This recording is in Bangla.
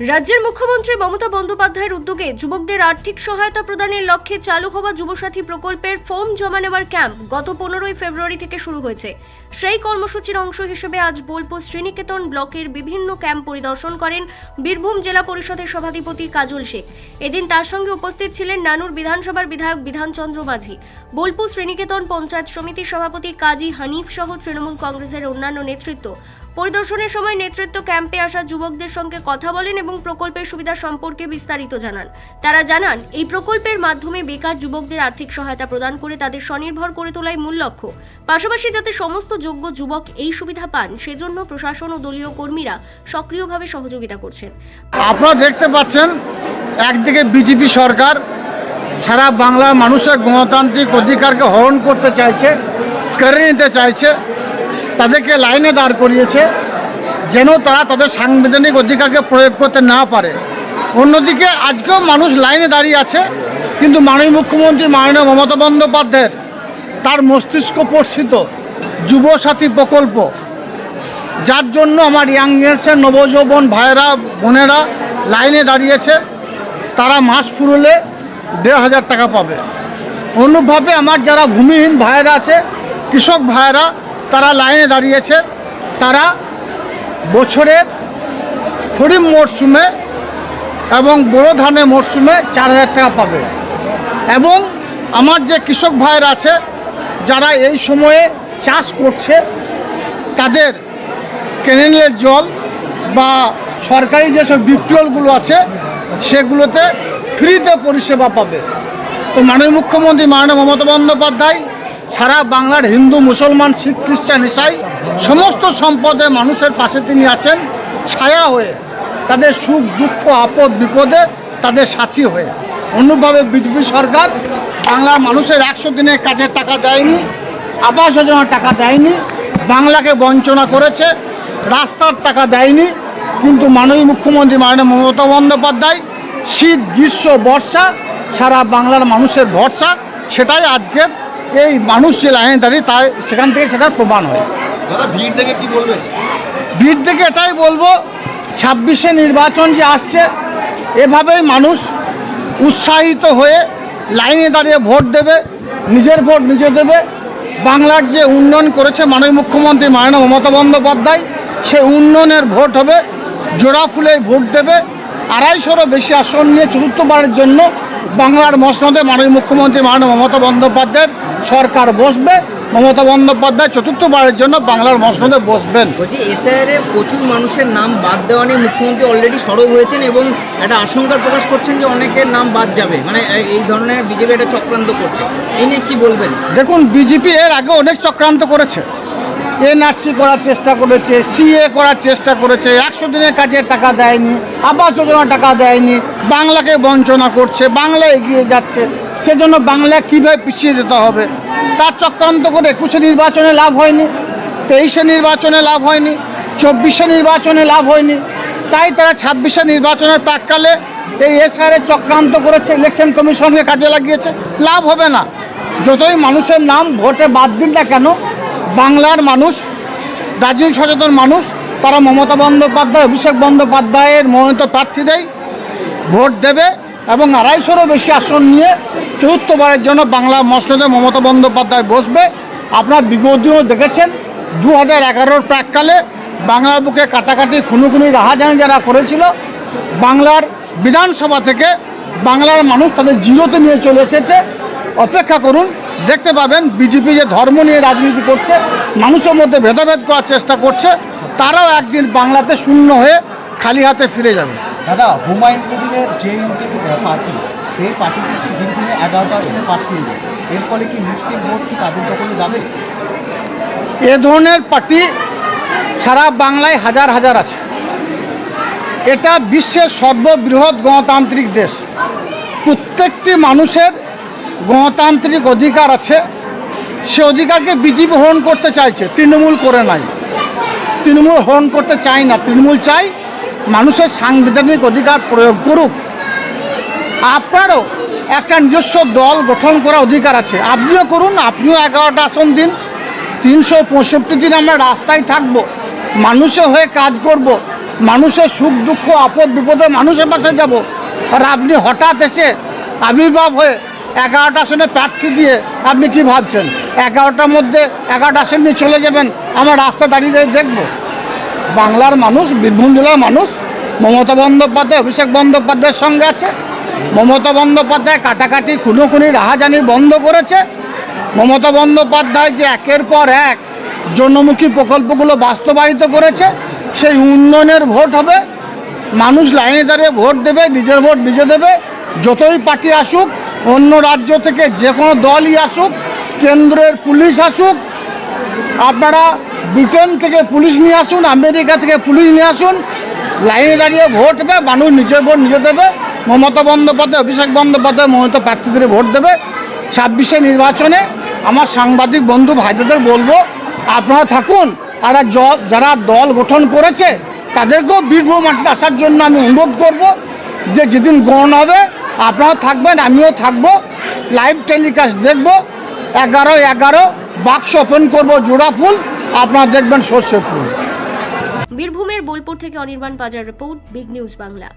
রাজ্যের মুখ্যমন্ত্রী মমতা বন্দ্যোপাধ্যায়ের উদ্যোগে যুবকদের আর্থিক সহায়তা প্রদানের লক্ষ্যে চালু হওয়া যুবসাথী প্রকল্পের ফর্ম জমা নেওয়ার ক্যাম্প গত পনেরোই ফেব্রুয়ারি থেকে শুরু হয়েছে। সেই কর্মসূচির অংশ হিসেবে আজ বোলপুর শ্রীনিকেতন ব্লকের বিভিন্ন ক্যাম্প পরিদর্শন করেন বীরভূম জেলা পরিষদের সভাধিপতি কাজল শেখ। এদিন তার সঙ্গে উপস্থিত ছিলেন নানুর বিধানসভার বিধায়ক বিধানচন্দ্র মাঝি। বোলপুর শ্রীনিকেতন পঞ্চায়েত সমিতির সভাপতি কাজী হানিফ সহ তৃণমূল কংগ্রেসের অন্যান্য নেতৃত্ব। পরিদর্শনের সময় নেতৃত্ব ক্যাম্পে আসা যুবকদের সঙ্গে কথা বলেন এবং প্রকল্পের সুবিধা সম্পর্কে বিস্তারিত জানান। তারা জানান, এই প্রকল্পের মাধ্যমে বেকার যুবকদের আর্থিক সহায়তা প্রদান করে তাদের স্বনির্ভর করে তোলাই মূল লক্ষ্য। পাশাপাশি যাতে সমস্ত যোগ্য যুবক এই সুবিধা পান, সেজন্য প্রশাসন ও দলীয় কর্মীরা সক্রিয়ভাবে সহযোগিতা করছেন। আপনারা দেখতে পাচ্ছেন, একদিকে বিজেপি সরকার সারা বাংলার মানুষের গণতান্ত্রিক অধিকারকে হরণ করতে চাইছে, কেড়ে নিতে চাইছে তাদেরকে লাইনে দাঁড় করিয়েছে যেন তারা তাদের সাংবিধানিক অধিকারকে প্রয়োগ করতে না পারে। অন্যদিকে আজকেও মানুষ লাইনে দাঁড়িয়ে আছে, কিন্তু মাননীয় মুখ্যমন্ত্রী, মাননীয় মমতা বন্দ্যোপাধ্যায়ের তার মস্তিষ্ক প্রসিত যুবসাথী প্রকল্প। যার জন্য আমার ইয়াং জেনারেশন নবযৌবন ভাইয়েরা, বোনেরা লাইনে দাঁড়িয়েছে, তারা মাস ফুরলে দেড় হাজার টাকা পাবে। অনুরূপভাবে আমার যারা ভূমিহীন ভাইয়েরা আছে, কৃষক ভাইয়েরা তারা লাইনে দাঁড়িয়েছে, তারা বছরের খরিফ মরশুমে এবং বড় ধানের মরশুমে চার হাজার টাকা পাবে। এবং আমার যে কৃষক ভাইয়েরা আছে, যারা এই সময়ে চাষ করছে, তাদের কেনেলের জল বা সরকারি যেসব ডিপটিউবগুলো আছে, সেগুলোতে ফ্রিতে পরিষেবা পাবে। তো মাননীয় মুখ্যমন্ত্রী মাননীয় মমতা বন্দ্যোপাধ্যায় সারা বাংলার হিন্দু, মুসলমান, শিখ, খ্রিস্টান, ইসাই, সমস্ত সম্পদে মানুষের পাশে তিনি আছেন, ছায়া হয়ে, তাদের সুখ, দুঃখ, আপদ, বিপদে তাদের সাথী হয়ে। অনুরূপভাবে বিজেপি সরকার বাংলার মানুষের একশো দিনের কাজের টাকা দেয়নি, আবাস যোজনার টাকা দেয়নি, বাংলাকে বঞ্চনা করেছে, রাস্তার টাকা দেয়নি, কিন্তু মাননীয় মুখ্যমন্ত্রী মাননীয় মমতা বন্দ্যোপাধ্যায়, শীত, গ্রীষ্ম, বর্ষা, সারা বাংলার মানুষের ভরসা, সেটাই আজকের এই মানুষ যে লাইনে দাঁড়িয়ে তাই সেখান থেকে সেটার প্রমাণ হয়। দাদা ভিড় দেখে কি বলবেন? ভিড় থেকে এটাই বলব ছাব্বিশে নির্বাচন যে আসছে এভাবেই মানুষ উৎসাহিত হয়ে লাইনে দাঁড়িয়ে ভোট দেবে নিজের ভোট নিজে দেবে। বাংলার যে উন্নয়ন করেছে মাননীয় মুখ্যমন্ত্রী মাননীয় মমতা বন্দ্যোপাধ্যায় সে উন্নয়নের ভোট হবে জোড়া ফুলে ভোট দেবে। আড়াইশোরও বেশি আসন নিয়ে চতুর্থবারের জন্য বাংলার মসনদে মাননীয় মুখ্যমন্ত্রী মাননীয় মমতা বন্দ্যোপাধ্যায়ের সরকার বসবে মমতা বন্দ্যোপাধ্যায় চতুর্থবারের জন্য বাংলার মসনদে বসবেন। বলছি এসআইআর এ প্রচুর মানুষের নাম বাদ দেওয়া নিয়ে মুখ্যমন্ত্রী অলরেডি সরব হয়েছেন এবং একটা আশঙ্কা প্রকাশ করছেন যে অনেকের নাম বাদ যাবে। মানে এই ধরনের বিজেপি একটা চক্রান্ত করছে। এই নিয়ে কি বলবেন? দেখুন বিজেপি এর আগে অনেক চক্রান্ত করেছে। এনআরসি করার চেষ্টা করেছে সিএ করার চেষ্টা করেছে একশো দিনের কাজের টাকা দেয়নি আবাস যোজনার টাকা দেয়নি বাংলাকে বঞ্চনা করছে বাংলা এগিয়ে যাচ্ছে। সেজন্য বাংলা কীভাবে পিছিয়ে যেতে হবে? তার চক্রান্ত করে একুশে নির্বাচনে লাভ হয়নি, তেইশে নির্বাচনে লাভ হয়নি, চব্বিশে নির্বাচনে লাভ হয়নি। তাই তারা ছাব্বিশে নির্বাচনের প্রাককালে এই এসআরের চক্রান্ত করেছে, ইলেকশন কমিশনকে কাজে লাগিয়েছে। লাভ হবে না। যতই মানুষের নাম ভোটে বাদ দিন না কেন, বাংলার মানুষ রাজনীতি সচেতন মানুষ, তারা মমতা বন্দ্যোপাধ্যায়, অভিষেক বন্দ্যোপাধ্যায়ের মনোনীত প্রার্থীদেরই ভোট দেবে। এবং আড়াইশোরও বেশি আসন নিয়ে চতুর্থবারের জন্য বাংলা মসনদে মমতা বন্দ্যোপাধ্যায় বসবে। আপনার বিগত দিনও দেখেছেন দু হাজার এগারোর প্রাককালে বাংলার বুকে কাটাকাটি, খুনুখুনি রাহাজানি যারা করেছিল, বাংলার বিধানসভা থেকে বাংলার মানুষ তাদের জিরোতে নিয়ে চলে এসেছে। অপেক্ষা করুন, দেখতে পাবেন, বিজেপি যে ধর্ম নিয়ে রাজনীতি করছে, মানুষের মধ্যে ভেদাভেদ করার চেষ্টা করছে, তারাও একদিন বাংলাতে শূন্য হয়ে খালি হাতে ফিরে যাবে। দাদা, হুমায়ুন কবিরের যে ইউপি পার্টি, সেই পার্টি কিন্তু বীরভূমে এগারোটা আসনে প্রার্থী নেবে এর ফলে কি মুসলিম ভোট কি তাদের দখলে যাবে? এ ধরনের পার্টি সারা বাংলায় হাজার হাজার আছে। এটা বিশ্বের সর্ববৃহৎ গণতান্ত্রিক দেশ। প্রত্যেকটি মানুষের গণতান্ত্রিক অধিকার আছে। সে অধিকারকে বিজেপি হরণ করতে চাইছে, তৃণমূল করে নাই। তৃণমূল হরণ করতে চায় না, তৃণমূল চাই মানুষের সাংবিধানিক অধিকার প্রয়োগ করুক। আপনারও একটা নিজস্ব দল গঠন করার অধিকার আছে। আপনিও করুন, আপনিও এগারোটা আসন দিন। তিনশো পঁয়ষট্টি দিন আমরা রাস্তায় থাকব। মানুষের হয়ে কাজ করব। মানুষের সুখ, দুঃখ, আপদ, বিপদে মানুষের পাশে যাব। আর আপনি হঠাৎ এসে আবির্ভাব হয়ে এগারোটা আসনে প্রার্থী দিয়ে আপনি কি ভাবছেন? এগারোটার মধ্যে এগারোটা আসন নিয়ে চলে যাবেন, আমার রাস্তা দাঁড়িয়ে দাঁড়িয়ে দেখব। বাংলার মানুষ, বীরভূম জেলার মানুষ, মমতা বন্দ্যোপাধ্যায়, অভিষেক বন্দ্যোপাধ্যায়ের সঙ্গে আছে। মমতা বন্দ্যোপাধ্যায় কাটাকাটি, খুনোখুনি, রাহাজানি বন্ধ করেছে। মমতা বন্দ্যোপাধ্যায় যে একের পর এক জনমুখী প্রকল্পগুলো বাস্তবায়িত করেছে, সেই উন্নয়নের ভোট হবে। মানুষ লাইনে দাঁড়িয়ে ভোট দেবে, নিজের ভোট নিজে দেবে। যতই পার্টি আসুক, অন্য রাজ্য থেকে যে কোনো দলই আসুক, কেন্দ্রের পুলিশ আসুক, আপনারা ব্রিটেন থেকে পুলিশ নিয়ে আসুন, আমেরিকা থেকে পুলিশ নিয়ে আসুন, লাইনে দাঁড়িয়ে ভোট দেবে মানুষ নিজের ভোট নিজে দেবে, মমতা বন্দ্যোপাধ্যায়, অভিষেক বন্দ্যোপাধ্যায়, মমতা প্রার্থীদের ভোট দেবে। ছাব্বিশে নির্বাচনে আমার সাংবাদিক বন্ধু ভাইদের বলব, আপনারা থাকুন, আর যারা দল গঠন করেছে, তাদেরকেও বীরভূম মাটিতে আসার জন্য আমি অনুরোধ করব যে যেদিন গণনা হবে, আপনারা থাকবেন, আমিও থাকব লাইভ টেলিকাস্ট দেখব এগারো এগারো বাক্স ওপেন করব, জোড়া ফুল আপনারা দেখবেন সর্ষে ফুল বীরভূমের বোলপুর থেকে অনির্বাণ বাজার রিপোর্ট বিগ নিউজ বাংলা।